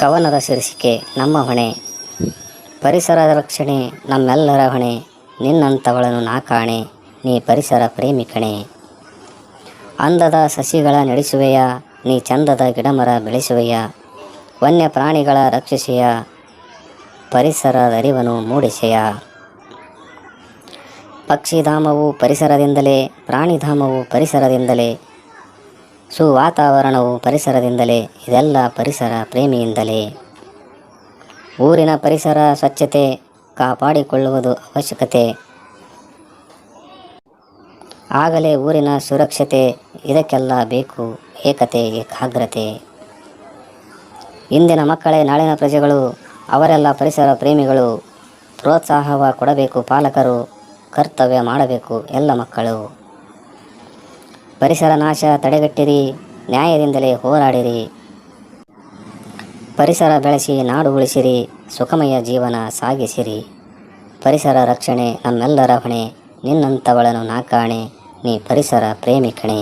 ಕವನದ ಶೀರ್ಷಿಕೆ, ನಮ್ಮ ಹೊಣೆ. ಪರಿಸರ ರಕ್ಷಣೆ, ನಮ್ಮೆಲ್ಲರ ಹೊಣೆ. ನಿನ್ನಂಥವಳನ್ನು ನಾ ಕಾಣೆ, ನೀ ಪರಿಸರ ಪ್ರೇಮಿ ಕಣೆ. ಅಂದದ ಸಸಿಗಳ ನಡೆಸುವೆಯ, ನೀ ಚಂದದ ಗಿಡಮರ ಬೆಳೆಸುವೆಯ. ವನ್ಯ ಪ್ರಾಣಿಗಳ ರಕ್ಷಿಸೆಯ ಪರಿಸರದ ಅರಿವನ್ನು ಮೂಡಿಸೆಯ. ಪಕ್ಷಿಧಾಮವು ಪರಿಸರದಿಂದಲೇ, ಪ್ರಾಣಿಧಾಮವು ಪರಿಸರದಿಂದಲೇ ಸುವಾತಾವರಣವು ಪರಿಸರದಿಂದಲೇ, ಇದೆಲ್ಲ ಪರಿಸರ ಪ್ರೇಮಿಯಿಂದಲೇ. ಊರಿನ ಪರಿಸರ ಸ್ವಚ್ಛತೆ ಕಾಪಾಡಿಕೊಳ್ಳುವುದು ಅವಶ್ಯಕತೆ. ಆಗಲೇ ಊರಿನ ಸುರಕ್ಷತೆ, ಇದಕ್ಕೆಲ್ಲ ಬೇಕು ಏಕತೆ, ಏಕಾಗ್ರತೆ. ಇಂದಿನ ಮಕ್ಕಳೇ, ನಾಳಿನ ಪ್ರಜೆಗಳು, ಅವರೆಲ್ಲ ಪರಿಸರ ಪ್ರೇಮಿಗಳು, ಪ್ರೋತ್ಸಾಹವ ಕೊಡಬೇಕು ಪಾಲಕರು, ಕರ್ತವ್ಯ ಮಾಡಬೇಕು ಎಲ್ಲ ಮಕ್ಕಳು. ಪರಿಸರ ನಾಶ ತಡೆಗಟ್ಟಿರಿ, ನ್ಯಾಯದಿಂದಲೇ ಹೋರಾಡಿರಿ. ಪರಿಸರ ಬೆಳೆಸಿ ನಾಡು ಉಳಿಸಿರಿ, ಸುಖಮಯ ಜೀವನ ಸಾಗಿಸಿರಿ. ಪರಿಸರ ರಕ್ಷಣೆ ನಮ್ಮೆಲ್ಲರ ಹೊಣೆ ನಿನ್ನಂಥವಳನು ನಾಕಾಣೆ, ನೀ ಪರಿಸರ ಪ್ರೇಮಿ ಕಣೆ